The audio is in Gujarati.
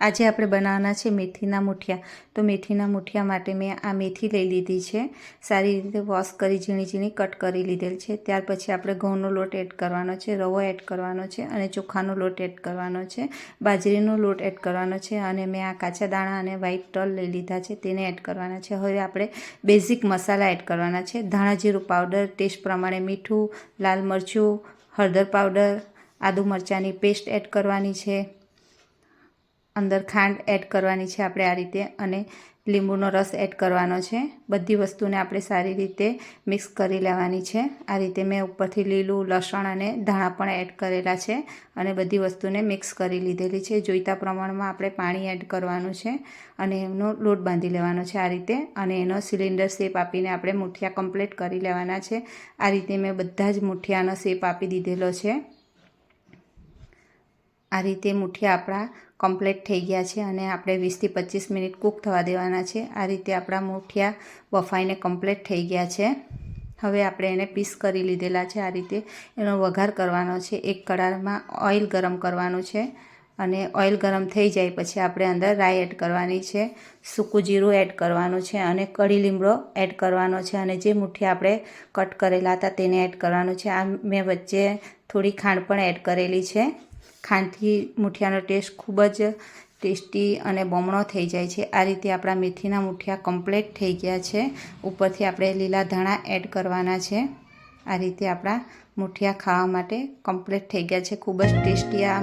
આજે આપણે બનાવવાના છે મેથીના મુઠિયા. તો મેથીના મુઠિયા માટે મેં આ મેથી લઈ લીધી છે. સારી રીતે વોશ કરી ઝીણી ઝીણી કટ કરી લીધેલ છે. ત્યાર પછી આપણે ઘઉંનો લોટ એડ કરવાનો છે, રવો એડ કરવાનો છે અને ચોખાનો લોટ એડ કરવાનો છે, બાજરીનો લોટ એડ કરવાનો છે અને મેં આ કાચા દાણા અને વ્હાઈટ તલ લઈ લીધા છે, તેને એડ કરવાના છે. હવે આપણે બેઝિક મસાલા એડ કરવાના છે. ધાણા જીરું પાવડર, ટેસ્ટ પ્રમાણે મીઠું, લાલ મરચું, હળદર પાવડર, આદુ મરચાંની પેસ્ટ એડ કરવાની છે. અંદર ખાંડ એડ કરવાની છે આપણે આ રીતે અને લીંબુનો રસ એડ કરવાનો છે. બધી વસ્તુને આપણે સારી રીતે મિક્સ કરી લેવાની છે. આ રીતે મેં ઉપરથી લીલું, લસણ અને ધાણા પણ એડ કરેલા છે અને બધી વસ્તુને મિક્સ કરી લીધેલી છે. જોઈતા પ્રમાણમાં આપણે પાણી એડ કરવાનું છે અને એનો લોટ બાંધી લેવાનો છે આ રીતે અને એનો સિલિન્ડર શેપ આપીને આપણે મુઠિયા કમ્પ્લીટ કરી લેવાના છે. આ રીતે મેં બધા જ મુઠિયાનો શેપ આપી દીધેલો છે. આ રીતે મુઠિયા આપણા કમ્પ્લીટ થઈ ગયા છે અને આપણે વીસથી પચીસ મિનિટ કૂક થવા દેવાના છે. આ રીતે આપણા મુઠિયા બફાઈને કમ્પ્લીટ થઈ ગયા છે. હવે આપણે એને પીસ કરી લીધેલા છે. આ રીતે એનો વઘાર કરવાનો છે. એક કડારમાં ઓઇલ ગરમ કરવાનું છે અને ઓઇલ ગરમ થઈ જાય પછી આપણે અંદર રાઈ એડ કરવાની છે. સૂકું જીરું એડ કરવાનું છે અને કઢી લીમડો એડ કરવાનો છે અને જે મુઠ્ઠી આપણે કટ કરેલા હતા તેને એડ કરવાનું છે. આ મેં વચ્ચે થોડી ખાંડ પણ એડ કરેલી છે. ખાંડથી મૂઠિયાનો ટેસ્ટ ખૂબ જ ટેસ્ટી અને બમણો થઈ જાય છે. આ રીતે આપણા મેથીના મૂઠિયા કમ્પ્લીટ થઈ ગયા છે. ઉપરથી આપણે લીલા ધાણા એડ કરવાના છે. આ રીતે આપણા મૂઠિયા ખાવા માટે કમ્પ્લીટ થઈ ગયા છે. ખૂબ જ ટેસ્ટી આ